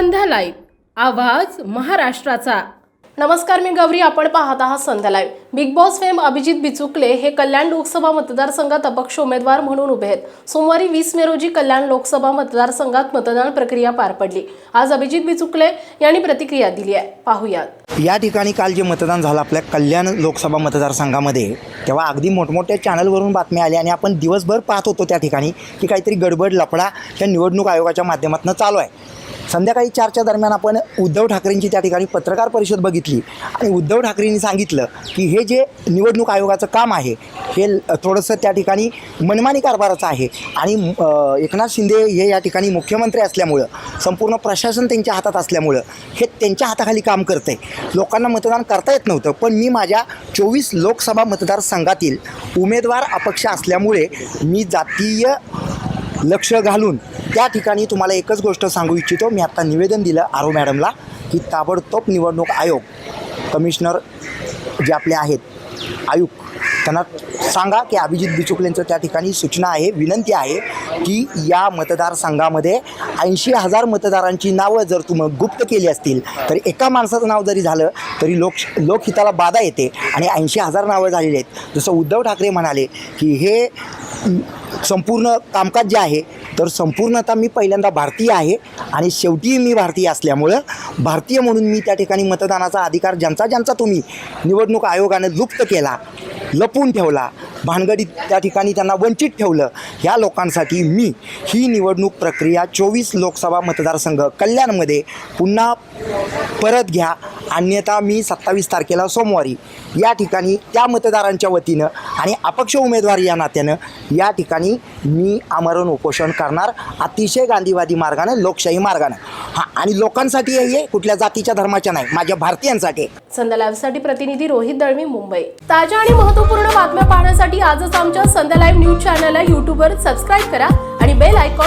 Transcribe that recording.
संध्या live आवाज महाराष्ट्राचा. नमस्कार मी गौरी. आपण पाहत आहात Sandhya live big boss fame Abhijit Bichukale हे कल्याण लोकसभा मतदारसंघात अपक्ष उमेदवार म्हणून उभे आहेत. सोमवारी वीस मे रोजी कल्याण लोकसभा मतदारसंघात मतदान प्रक्रिया पार पडली. आज अभिजित बिचुकले यांनी प्रतिक्रिया दिली आहे. पाहूयात. या ठिकाणी काल जे मतदान झालं आपल्या कल्याण लोकसभा मतदारसंघामध्ये तेव्हा अगदी मोठमोठ्या चॅनलवरून बातम्या आल्या आणि आपण दिवसभर पाहत होतो त्या ठिकाणी की काहीतरी गडबड लफडा या निवडणूक आयोगाच्या माध्यमातून चालू आहे. संध्याकाळी चारच्या दरम्यान आपण उद्धव ठाकरेंची त्या ठिकाणी पत्रकार परिषद बघितली. आणि उद्धव ठाकरेंनी सांगितलं की हे जे निवडणूक आयोगाचं काम आहे हे थोडंसं त्या ठिकाणी मनमानी कारभाराचं आहे. आणि एकनाथ शिंदे हे या ठिकाणी मुख्यमंत्री असल्यामुळं संपूर्ण प्रशासन त्यांच्या हातात असल्यामुळं हे त्यांच्या हाताखाली काम करतं आहे लोकांना मतदान करता येत नव्हतं पण मी माझ्या चोवीस लोकसभा मतदारसंघातील उमेदवार अपक्ष असल्यामुळे मी जातीय लक्ष घालून त्या ठिकाणी तुम्हाला एकच गोष्ट सांगू इच्छितो. मी आत्ता निवेदन दिलं आरो मॅडमला की ताबडतोब निवडणूक आयोग कमिशनर जे आपले आहेत आयुक्त त्यांना सांगा की अभिजित बिचुकलेंचं त्या ठिकाणी सूचना आहे विनंती आहे की या मतदारसंघामध्ये ऐंशी हजार मतदारांची नावं जर तुम्ही गुप्त केली असतील तर एका माणसाचं नाव जरी झालं तरी लोक लोकहिताला बाधा येते आणि ऐंशी हजार नावं झालेली आहेत. जसं उद्धव ठाकरे म्हणाले की हे संपूर्ण कामकाज जे आहे तर संपूर्णतः मी पहिल्यांदा भारतीय आहे आणि शेवटी मी भारतीय असल्यामुळं भारतीय म्हणून मी त्या ठिकाणी मतदानाचा अधिकार ज्यांचा ज्यांचा तुम्ही निवडणूक आयोगाने लुप्त केला लपून ठेवला भानगडीत त्या ठिकाणी त्यांना वंचित ठेवलं. ह्या लोकांसाठी मी ही निवडणूक प्रक्रिया चोवीस लोकसभा मतदारसंघ कल्याणमध्ये पुन्हा परत घ्या. अन्यथा मी सत्तावीस तारखेला सोमवारी या ठिकाणी त्या मतदारांच्या वतीनं आणि अपक्ष उमेदवार या नात्यानं या ठिकाणी मी आमरण उपोषण करणार. अतिशय गांधीवादी मार्गानं लोकशाही मार्गानं. हां आणि लोकांसाठी हे कुठल्या जातीच्या धर्माच्या नाही माझ्या भारतीयांसाठी. आहे. संध्या लाईव्हसाठी प्रतिनिधी रोहित दळवी मुंबई ताज्या आणि महत्त्वपूर्ण बातम्या पाहण्यासाठी आजच आमच्या संध्या लाईव्ह न्यूज चॅनलला युट्यूबवर सबस्क्राईब करा आणि बेल आयकॉन